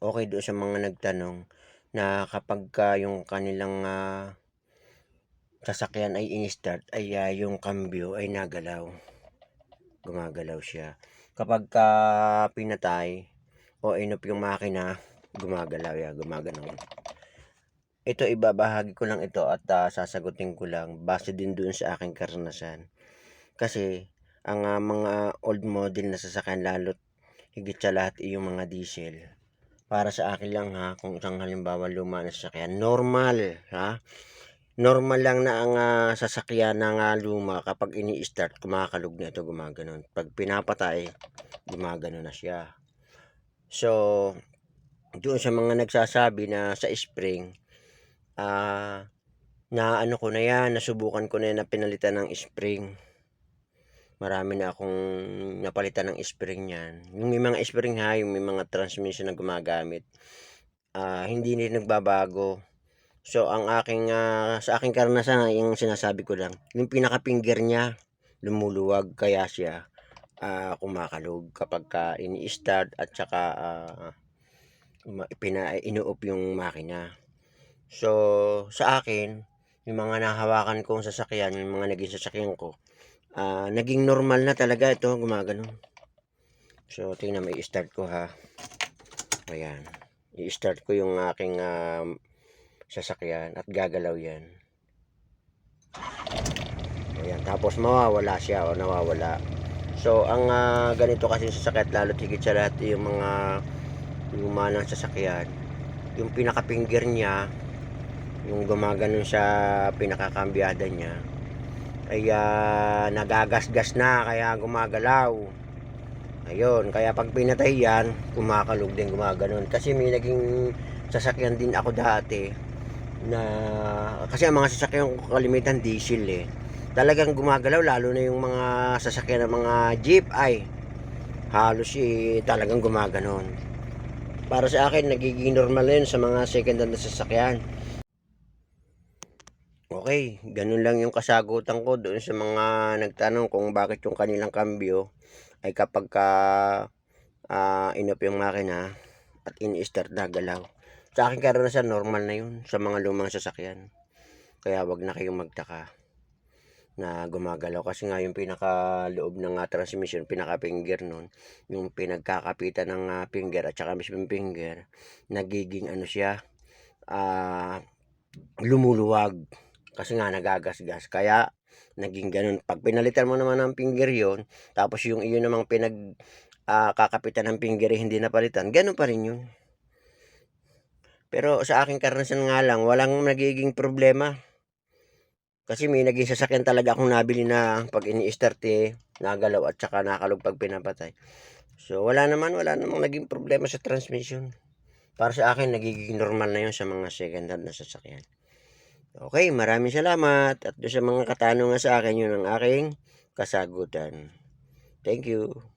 okay doon sa mga nagtanong na kapagka yung kanilang, ah, sasakyan ay ini-start ay, ah, yung kambyo ay nagalaw. Gumagalaw siya. Kapagka pinatay o inop yung makina, gumagalaw yan, gumaganon. Ito ibabahagi ko lang ito at, ah, sasagutin ko lang base din doon sa aking karanasan. Kasi ang, ah, mga old model na sasakyan lalo't higit sa lahat yung mga diesel. Para sa akin lang ha, kung isang halimbawa luma na sasakyan, normal ha. Normal lang na ang, ah, sasakyan ng, ah, luma kapag ini-start kumakalog na ito, gumaganon. Pag pinapatay, gumaganon na siya. So, doon sa mga nagsasabi na sa spring, ah, naano ko na yan, nasubukan ko na yan na pinalitan ng spring. Marami na akong napalitan ng spring niyan. Yung may mga spring ha, yung may mga transmission na gumagamit, ah, hindi rin nagbabago. So, ang aking, ah, sa aking karanasan, yung sinasabi ko lang, yung pinaka-finger niya, lumuluwag kaya siya, ah, kumakalog kapagka ini-start at saka, ma pina inuup yung makina. So, sa akin, yung mga nahawakan kong sasakyan, yung mga naging sasakyan ko, ah, naging normal na talaga ito, gumaganon. So, tingnan mo, i-start ko ha. Ayan. I-start ko yung aking, ah, sasakyan at gagalaw yan. Ayan, tapos mawawala siya o nawawala. So, ang ah, ganito kasi sasakyan, lalo higit sa lahat yung mga luma sasakyan, yung pinaka-finger niya, yung gumaganon sa pinakakambyada niya, ay ah, nagagasgas na kaya gumagalaw. Ayun, kaya pag pinatay yan, kumakalog din gumaganon. Kasi may naging sasakyan din ako dati na kasi ang mga sasakyan ko kalimitan diesel eh. Talagang gumagalaw lalo na yung mga sasakyan ng mga jeep ay halos eh, talagang gumaganon. Para sa akin, nagiging normal yun sa mga second hand na sasakyan. Okay, ganun lang yung kasagutan ko doon sa mga nagtanong kung bakit yung kanilang kambyo ay kapag ka ah, inop yung makina at in-start na galaw. Sa akin karanasan, normal na yun sa mga lumang sasakyan. Kaya wag na kayong magtaka na gumagalaw kasi nga yung pinakaloob ng ah, transmission, pinaka-finger nun, yung pinagkakapitan ng ah, finger at saka mismong finger, nagiging ano siya, ah, lumuluwag kasi nga nagagasgas. Kaya naging ganun. Pag pinalitan mo naman ng finger yon tapos yung iyon namang pinag ah, kakapitan ng finger eh, hindi napalitan, ganun pa rin yun. Pero sa aking karanasan nga lang, walang nagiging problema. Kasi may naging sasakyan talaga akong nabili na pag ini-start eh, nagalaw at saka nakalog pag pinapatay. So wala naman, wala namang naging problema sa transmission. Para sa akin, nagiging normal na yun sa mga second hand na sasakyan. Okay, maraming salamat. At doon sa mga katanungan sa akin, yun ang aking kasagutan. Thank you.